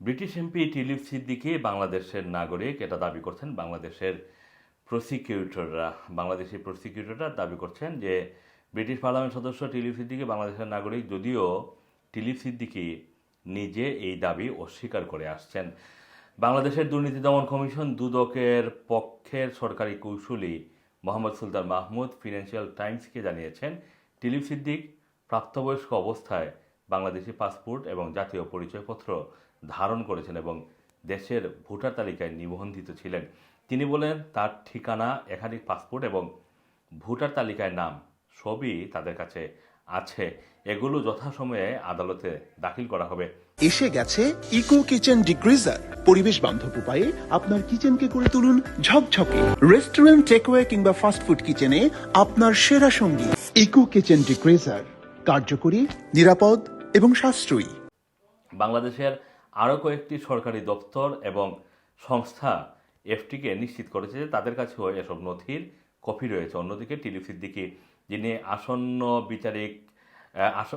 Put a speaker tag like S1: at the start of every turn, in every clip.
S1: British MP tulip Siddiqui বাংলাদেশের নাগরিক। এটা দাবি করছেন বাংলাদেশের প্রসিকিউটররা বাংলাদেশি প্রসিকিউটররা দাবি করছেন যে, ব্রিটিশ পার্লামেন্ট সদস্য টিলিপ সিদ্দিকি বাংলাদেশের নাগরিক, যদিও টিলিপ সিদ্দিকি নিজে এই দাবি অস্বীকার করে আসছেন। বাংলাদেশের দুর্নীতি দমন কমিশন দুদকের পক্ষের সরকারি কৌশলী মোহাম্মদ সুলতান মাহমুদ ফিনান্সিয়াল টাইমসকে জানিয়েছেন, টিলিপ সিদ্দিক প্রাপ্তবয়স্ক অবস্থায় বাংলাদেশি পাসপোর্ট এবং জাতীয় পরিচয়পত্র ধারণ করেছেন এবং দেশের ভোটার তালিকায় নিবন্ধিত ছিলেন। তিনি বলেন তার ঠিকানা একাধিক পাসপোর্ট এবং ভোটার তালিকায় নাম সবই তাদের কাছে আছে। এগুলো যথাসময়ে আদালতে দাখিল করা হবে।
S2: এসে গেছে ইকো কিচেন ডিগ্রিজার পরিবেশ বান্ধব উপায়ে আপনার কিচেনকে করে তুলুন ঝকঝকে। রেস্টুরেন্ট টেকওয়ে কিংবা ফাস্টফুড কিচেনে আপনার সেরা সঙ্গী। ইকো কিচেন ডিগ্রিজার কার্যকরী নিরাপদ এবং সাশ্রয়ী।
S1: বাংলাদেশের আরও কয়েকটি সরকারি দপ্তর এবং সংস্থা এফটিকে নিশ্চিত করেছে যে তাদের কাছেও এসব নথির কপি রয়েছে। অন্যদিকে টিলিপ সিদ্দিকি, যিনি আসন্ন বিচারিক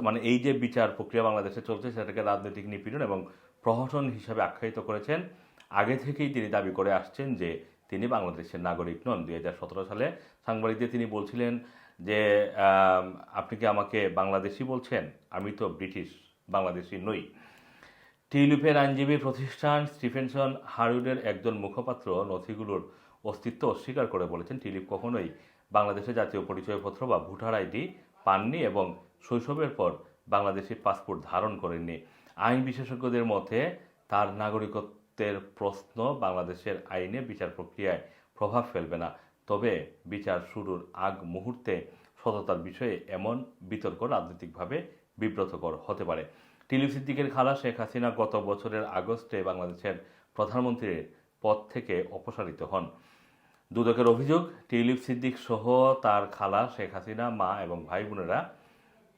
S1: মানে এই যে বিচার প্রক্রিয়া বাংলাদেশে চলছে, সেটাকে রাজনৈতিক নিপীড়ন এবং প্রহসন হিসাবে আখ্যায়িত করেছেন। আগে থেকেই তিনি দাবি করে আসছেন যে তিনি বাংলাদেশের নাগরিক নন। দু হাজার সতেরো সালে সাংবাদিকদের তিনি বলছিলেন যে আপনি কি আমাকে বাংলাদেশি বলছেন? আমি তো ব্রিটিশ, বাংলাদেশি নই। টিউলিপের আইনজীবী প্রতিষ্ঠান স্টিফেনসন হারউডের একজন মুখপাত্র নথিগুলোর অস্তিত্ব অস্বীকার করে বলেছেন, টিউলিপ কখনোই বাংলাদেশের জাতীয় পরিচয়পত্র বা ভোটার আইডি পাননি এবং শৈশবের পর বাংলাদেশি পাসপোর্ট ধারণ করেননি। আইন বিশেষজ্ঞদের মতে, তার নাগরিকত্বের প্রশ্ন বাংলাদেশের আইনে বিচার প্রক্রিয়ায় প্রভাব ফেলবে না। তবে বিচার শুরুর আগ মুহূর্তে সততার বিষয়ে এমন বিতর্ক রাজনৈতিকভাবে বিব্রতকর হতে পারে। টিলিপ সিদ্দিকের খালা শেখ হাসিনা গত বছরের আগস্টে বাংলাদেশের প্রধানমন্ত্রীর পদ থেকে অপসারিত হন। দুদকের অভিযোগ টিউলিপ সিদ্দিক সহ তার খালা শেখ হাসিনা, মা এবং ভাই বোনেরা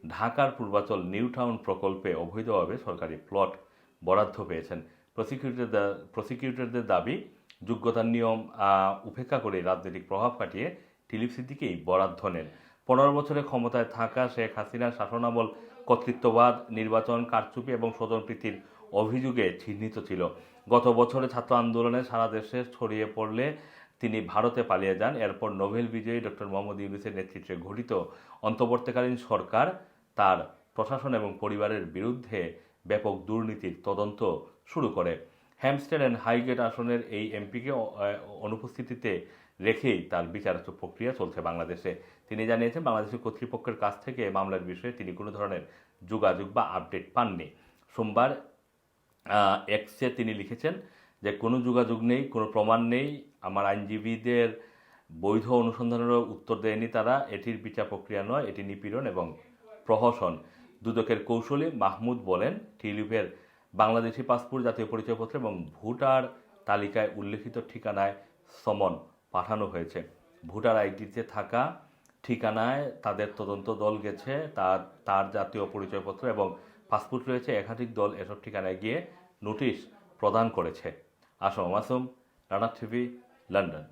S1: ঢাকার পূর্বাচল নিউ টাউন প্রকল্পে অবৈধভাবে সরকারি প্লট বরাদ্দ পেয়েছেন। প্রসিকিউটরদের প্রসিকিউটরদের দাবি, যোগ্যতার নিয়ম উপেক্ষা করে রাজনৈতিক প্রভাব কাটিয়ে টিলিপ সিদ্দিকেই বরাদ্দ নেন। পনেরো বছরে ক্ষমতায় থাকা শেখ হাসিনার শাসনামল কর্তৃত্ববাদ, নির্বাচন, কারচুপি এবং স্বজনপ্রীতির অভিযোগে চিহ্নিত ছিল। গত বছরে ছাত্র আন্দোলনে সারা দেশে ছড়িয়ে পড়লে তিনি ভারতে পালিয়ে যান। এরপর নোবেল বিজয়ী ডক্টর মোহাম্মদ ইউনুসের নেতৃত্বে গঠিত অন্তর্বর্তীকালীন সরকার তার প্রশাসন এবং পরিবারের বিরুদ্ধে ব্যাপক দুর্নীতির তদন্ত শুরু করে। হ্যামস্টেড অ্যান্ড হাইগেট আসনের এই এমপিকে অনুপস্থিতিতে রেখেই তার বিচারাচ্য প্রক্রিয়া চলছে বাংলাদেশে। তিনি জানিয়েছেন বাংলাদেশের কর্তৃপক্ষের কাছ থেকে মামলার বিষয়ে তিনি কোনো ধরনের যোগাযোগ বা আপডেট পাননি। সোমবার এক্সে তিনি লিখেছেন যে, কোনো যোগাযোগ নেই, কোনো প্রমাণ নেই, আমার আইনজীবীদের বৈধ অনুসন্ধানেরও উত্তর দেয়নি তারা, এটির বিচার প্রক্রিয়া নয়, এটি নিপীড়ন এবং প্রহসন। দুদকের কৌশলী মাহমুদ বলেন টিলিপের বাংলাদেশি পাসপোর্ট জাতীয় পরিচয়পত্র এবং ভোটার তালিকায় উল্লেখিত ঠিকানায় সমন পাঠানো হয়েছে। ভোটার আইডিতে থাকা ঠিকানায় তাদের তদন্ত দল গেছে, তার তার জাতীয় পরিচয়পত্র এবং পাসপোর্ট রয়েছে, একাধিক দল এসব ঠিকানায় গিয়ে নোটিশ প্রদান করেছে। Assam Masum Rana TV, London.